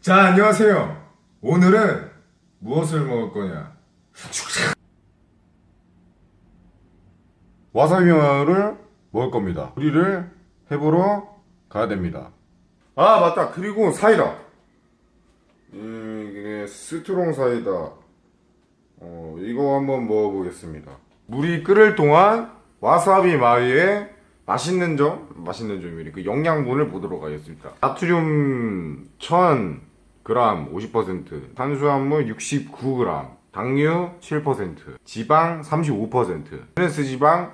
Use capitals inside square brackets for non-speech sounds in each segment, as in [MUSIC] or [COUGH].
자, 안녕하세요. 오늘은 무엇을 먹을 거냐? 와사비마요를 먹을 겁니다. 요리를 해보러 가야 됩니다. 아, 맞다. 그리고 사이다. 이게 스트롱 사이다. 어, 이거 한번 먹어보겠습니다. 물이 끓을 동안 와사비 마요의 맛있는 점, 맛있는 점이 그 영양분을 보도록 하겠습니다. 나트륨 1000g 50%, 탄수화물 69g, 당류 7%, 지방 35%, 트랜스 지방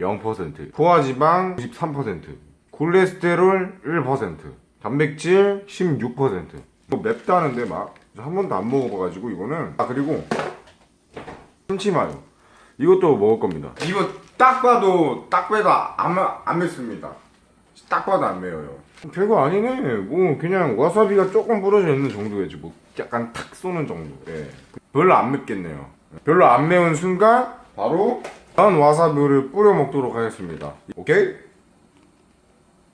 0%, 포화 지방 93%, 콜레스테롤 1%, 단백질 16%. 뭐 맵다는데 막 한 번도 안 먹어봐가지고 이거는 아 그리고 참치마요 이것도 먹을 겁니다. 이거 딱 봐도 딱 봐도 안, 안 맵습니다. 딱 봐도 안 매워요. 별거 아니네. 뭐 그냥 와사비가 조금 부러져 있는 정도겠지. 뭐 약간 탁 쏘는 정도. 예. 별로 안 맵겠네요. 별로 안 매운 순간 바로 난 와사비를 뿌려 먹도록 하겠습니다. 오케이?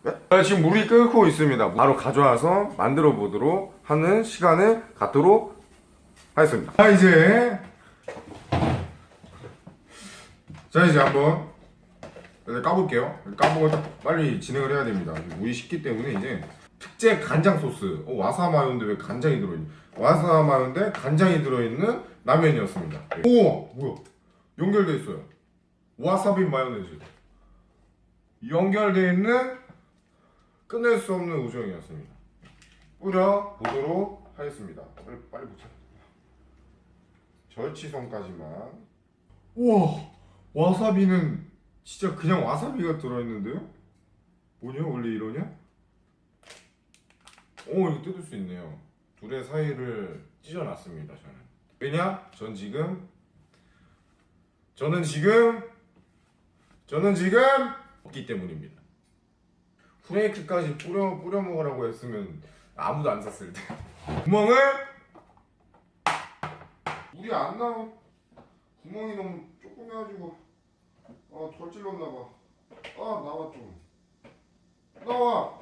네? 자, 지금 물이 끓고 있습니다. 바로 가져와서 만들어 보도록 하는 시간을 갖도록 하겠습니다. 자 이제 자 이제 한번 일단 까볼게요. 까보고 딱 빨리 진행을 해야 됩니다. 물이 식기 때문에 이제 특제 간장 소스. 어, 와사마요인데 왜 간장이 들어있니? 와사마요인데 간장이 들어있는 라면이었습니다. 오 뭐야? 연결돼 있어요. 와사비 마요네즈. 연결돼 있는 끝낼 수 없는 우정이었습니다. 뿌려 보도록 하겠습니다. 빨리 빨리 붙여. 절치선까지만. 우와 와사비는 진짜 그냥 와사비가 들어있는데요? 뭐냐 원래 이러냐? 오 이거 뜯을 수 있네요. 둘의 사이를 찢어놨습니다 저는. 왜냐? 전 지금 저는 지금 저는 지금 없기 때문입니다. 후레이크까지 뿌려 뿌려 먹으라고 했으면 아무도 안 샀을 때. 구멍을 물이 안 나와. 구멍이 너무 조그매가지고 아덜 찔렀나 봐. 아 나와 좀. 나와.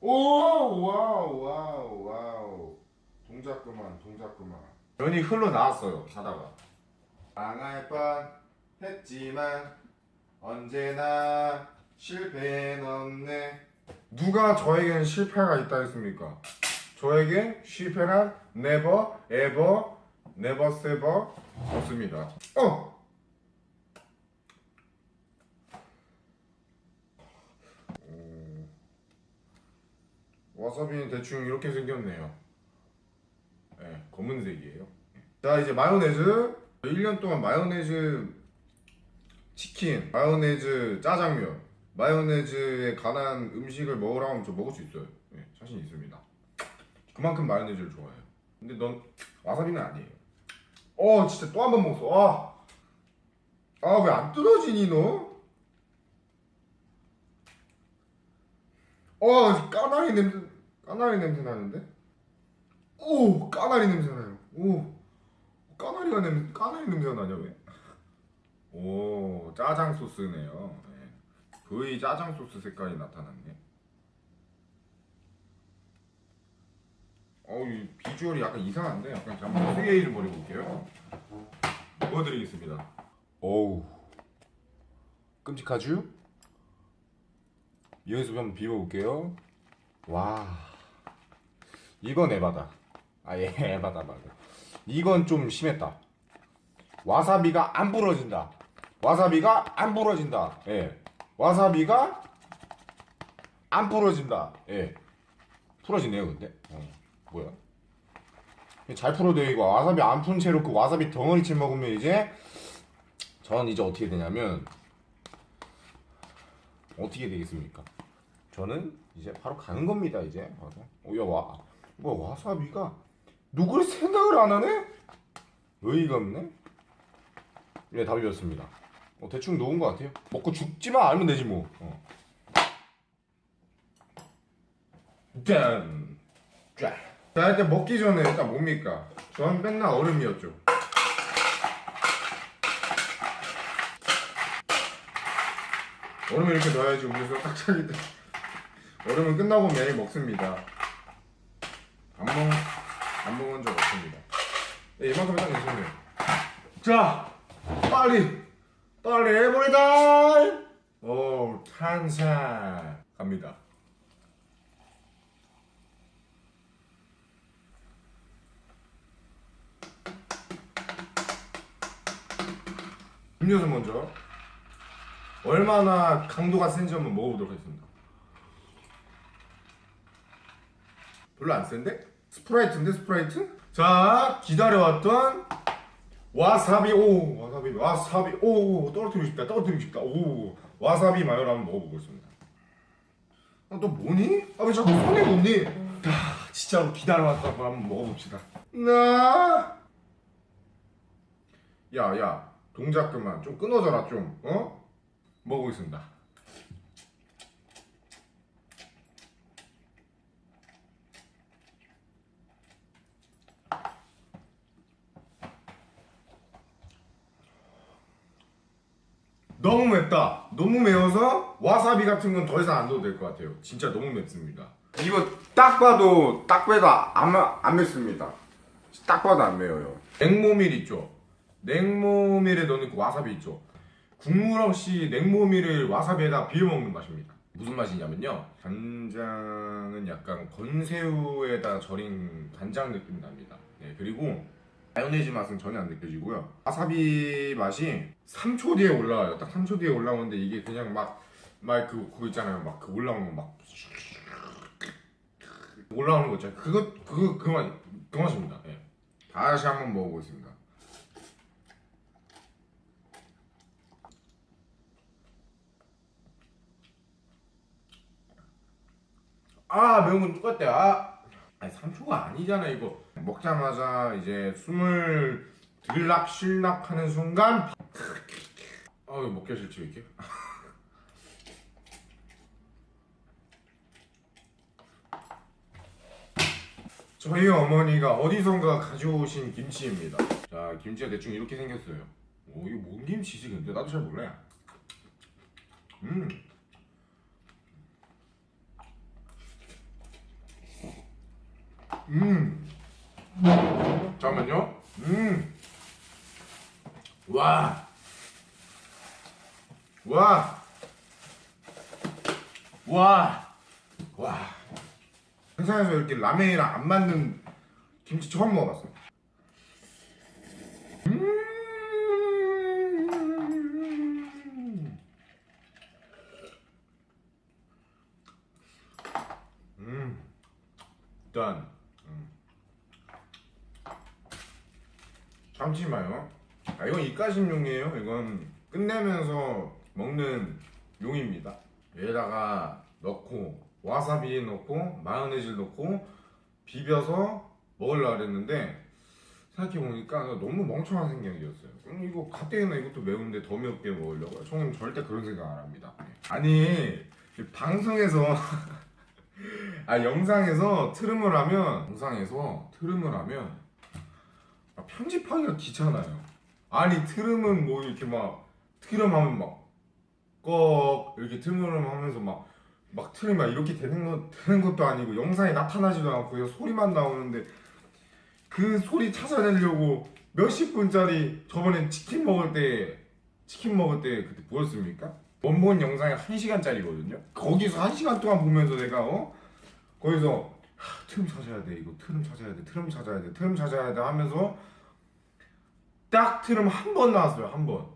오 와우 와우 와우. 동작 그만 동작 그만. 면이 흘러 나왔어요 자다가. 망할 뻔 했지만 언제나 실패는 없네. 누가 저에겐 실패가 있다 했습니까? 저에게 실패란 never, ever, never, ever 없습니다. 어! 음, 와사비는 대충 이렇게 생겼네요. 네, 검은색이에요. 자, 이제 마요네즈. 1년 동안 마요네즈 치킨, 마요네즈 짜장면, 마요네즈에 관한 음식을 먹으라고 하면 저 먹을 수 있어요. 네, 자신 있습니다. 그만큼 마요네즈를 좋아해요. 근데 넌 와사비는 아니에요. 어, 진짜 또 한 번 먹었어. 아, 아 왜 안 뜯어지니 너? 어, 까나리 냄새, 까나리 냄새 나는데? 오, 까나리 냄새 나요. 오, 까나리가 냄, 까나리 냄새가 나냐 왜? 오 짜장 소스네요. 네. 거의 짜장 소스 색깔이 나타났네. 어이 비주얼이 약간 이상한데 약간 잠깐 스게일을 버려볼게요. 보여드리겠습니다. 어우 끔찍하죠? 여기서 한번 비벼볼게요. 와 이건 에바다. 아 예 [LAUGHS] 에바다 맞아. 이건 좀 심했다. 와사비가 안 부러진다. 와사비가 안 부러진다. 예. 와사비가 안 부러진다. 예. 부러지네요, 근데. 어, 뭐야? 잘 풀어도 이거 와사비 안 푼 채로 그 와사비 덩어리째 먹으면 이제 전 이제 어떻게 되냐면 어떻게 되겠습니까? 저는 이제 바로 가는 겁니다, 이제. 바로. 어, 야, 와. 뭐 와사비가 누굴 생각을 안 하네? 의의가 없네? 네, 답이었습니다. 어, 대충 놓은 것 같아요. 먹고 죽지만 알면 되지 뭐. 어. 일단 먹기 전에 일단 뭡니까? 저는 맨날 얼음이었죠. 얼음을 이렇게 넣어야지 우리서 딱 차기 때. 얼음은 끝나고 매일 먹습니다. 안 먹, 안 먹은 적 없습니다. 네, 이만큼은 딱 괜찮네요. 자, 빨리, 빨리 해버리다! 오, 탄산. 갑니다. 음료수 먼저. 얼마나 강도가 센지 한번 먹어보도록 하겠습니다. 별로 안 센데? 스프라이트인데 스프라이트? 자 기다려왔던 와사비 오 와사비 와사비 오 떨어뜨리고 싶다 떨어뜨리고 싶다 오 와사비 마요를 한번 먹어보겠습니다 아, 너 뭐니? 아 왜 자꾸 손에 묻니? 아 진짜로 기다려왔다고 한번 먹어봅시다 나 야야 동작 그만 좀 끊어져라 좀 어? 먹어보겠습니다 너무 맵다. 너무 매워서 와사비 같은 건 더 이상 안 넣어도 될 것 같아요. 진짜 너무 맵습니다. 이거 딱 봐도 딱 봐도 안, 안 맵습니다. 딱 봐도 안 매워요. 냉모밀 있죠. 냉모밀에 그 와사비 있죠. 국물 없이 냉모밀을 와사비에다 비벼 먹는 맛입니다. 무슨 맛이냐면요. 간장은 약간 건새우에다 절인 간장 느낌 납니다. 네, 그리고 마요네즈 맛은 전혀 안 느껴지고요. 와사비 맛이 3초 뒤에 올라와요. 딱 3초 뒤에 올라오는데 이게 그냥 막, 막 그, 그거 있잖아요. 막 그 올라오는 거 막. 올라오는 거 있잖아요. 그거, 그거, 그 맛, 그 맛입니다. 예. 다시 한번 먹어보겠습니다. 아, 매운 건 똑같대. 아. 아니 3초가 아니잖아 이거 먹자마자 이제 숨을 들락 실락 하는 순간 어 이거 먹기 싫지 이렇게? [LAUGHS] 저희 어머니가 어디선가 가져오신 김치입니다. 자 김치가 대충 이렇게 생겼어요. 오 이거 뭔 김치지 근데? 나도 잘 몰라. 음. 음. 잠깐만요. 음. 와. 와. 와. 와. 세상에서 이렇게 라면이랑 안 맞는 김치 처음 먹어봤어. 음. 음. 일단 참지 마요. 아, 이건 입가심용이에요. 이건 끝내면서 먹는 용입니다. 얘에다가 넣고 와사비 넣고 마요네즈 넣고 비벼서 먹으려고 그랬는데 생각해보니까 너무 멍청한 생각이었어요. 음, 이거 가뜩이나 이것도 매운데 더 맵게 먹으려고. 저는 절대 그런 생각 안 합니다. 아니 방송에서 [LAUGHS] 아 영상에서 트름을 하면 영상에서 트름을 하면 아, 편집하기가 귀찮아요. 아니 트름은 뭐 이렇게 막 트름하면 막꺽 이렇게 트름을 하면서 막 막 트름 막 이렇게 되는 거 되는 것도 아니고 영상에 나타나지도 않고 그냥 소리만 나오는데 그 소리 찾아내려고 몇십 분짜리 저번에 치킨 먹을 때 치킨 먹을 때 그때 보였습니까? 원본 영상이 한 시간짜리거든요. 거기서 한 시간 동안 보면서 내가 어 거기서 하, 트름 찾아야 돼 이거 트름 찾아야 돼 트름 찾아야 돼 트름 찾아야 돼 하면서 딱 트름 한번 나왔어요 한 번.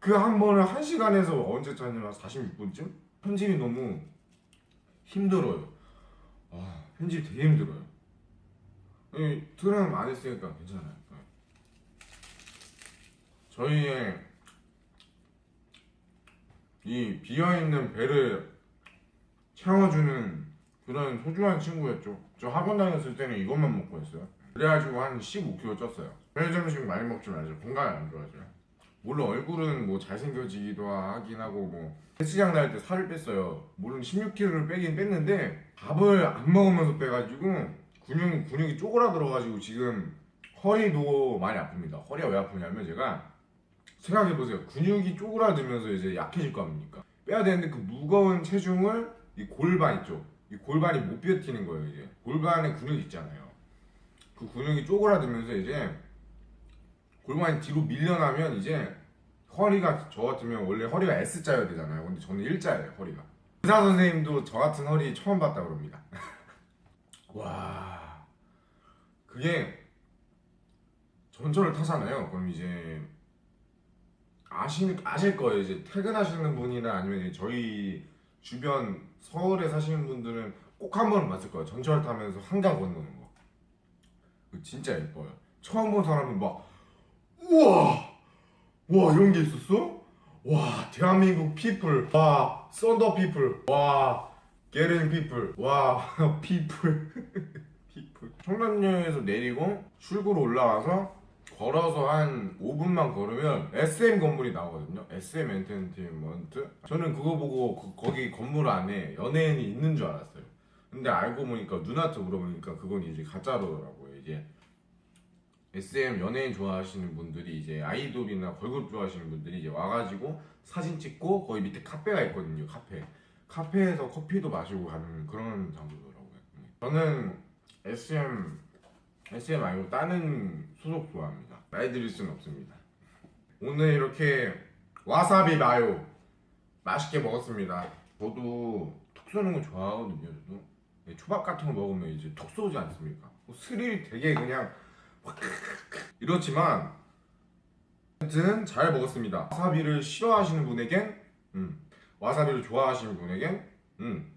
그 한 번을 한 시간에서 언제쯤이면 46분쯤? 편집이 너무 힘들어요. 아 편집 되게 힘들어요. 이 트름 안 했으니까 괜찮아요. 네. 저희의 이 비어있는 배를 채워주는 그런 소중한 친구였죠. 저 학원 다녔을 때는 이것만 먹고 했어요. 그래가지고 한 15kg 쪘어요. 편의점 음식 많이 먹지 말죠. 건강에 안 좋아져요. 물론 얼굴은 뭐 잘생겨지기도 하긴 하고 뭐 헬스장 다닐 때 살을 뺐어요. 물론 16kg를 빼긴 뺐는데 밥을 안 먹으면서 빼가지고 근육 근육이 쪼그라들어가지고 지금 허리도 많이 아픕니다. 허리가 왜 아프냐면 제가 생각해 보세요. 근육이 쪼그라들면서 이제 약해질 거 아닙니까? 빼야 되는데 그 무거운 체중을 이 골반 있죠. 이 골반이 못 버티는 거예요 이제. 골반에 근육 있잖아요. 그 근육이 쪼그라들면서 이제 골반이 뒤로 밀려나면 이제 허리가 저 같으면 원래 허리가 S자여야 되잖아요. 근데 저는 일자예요 허리가. 의사 선생님도 저 같은 허리 처음 봤다 그럽니다. [LAUGHS] 와. 그게 전철을 타잖아요. 그럼 이제 아실, 아실 거예요. 이제 퇴근하시는 분이나 아니면 저희 주변 서울에 사시는 분들은 꼭 한 번은 봤을 거예요. 전철 타면서 한강 건너는 거. 그거 진짜 예뻐요. 처음 본 사람은 막 우와 와 이런 게 있었어? 와 대한민국 피플 와 썬더 피플 와 게르는 피플 와 [LAUGHS] 피플 피플 [LAUGHS] 청담역에서 내리고 출구로 올라와서 걸어서 한 5분만 걸으면 SM 건물이 나오거든요. SM 엔터테인먼트. 저는 그거 보고 그- 거기 건물 안에 연예인이 있는 줄 알았어요. 근데 알고 보니까 누나한테 물어보니까 그건 이제 가짜로더라고요. 이제 SM 연예인 좋아하시는 분들이 이제 아이돌이나 걸그룹 좋아하시는 분들이 이제 와가지고 사진 찍고 거기 밑에 카페가 있거든요. 카페. 카페에서 커피도 마시고 가는 그런 장소더라고요. 네. 저는 SM SM 아니고 다른 소속 좋아합니다. 나이 드릴 수는 없습니다. 오늘 이렇게 와사비 마요 맛있게 먹었습니다. 저도 톡 쏘는 거 좋아하거든요. 저도 네, 초밥 같은 거 먹으면 이제 톡 쏘지 않습니까? 뭐 스릴이 되게 그냥 확 이렇지만 아무튼 잘 먹었습니다. 와사비를 싫어하시는 분에겐 음, 와사비를 좋아하시는 분에겐 음,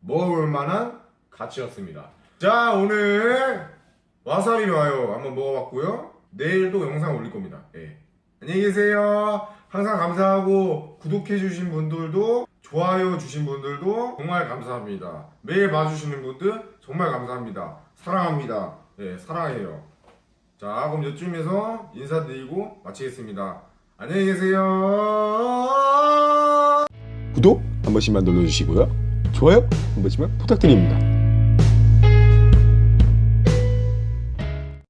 먹을 만한 가치였습니다. 자 오늘 와사비 마요 한번 먹어봤고요. 내일도 영상 올릴 겁니다. 예. 안녕히 계세요. 항상 감사하고 구독해주신 분들도 좋아요 주신 분들도 정말 감사합니다. 매일 봐주시는 분들 정말 감사합니다. 사랑합니다. 예, 사랑해요. 자, 그럼 이쯤에서 인사드리고 마치겠습니다. 안녕히 계세요. 구독 한 번씩만 눌러주시고요. 좋아요 한 번씩만 부탁드립니다.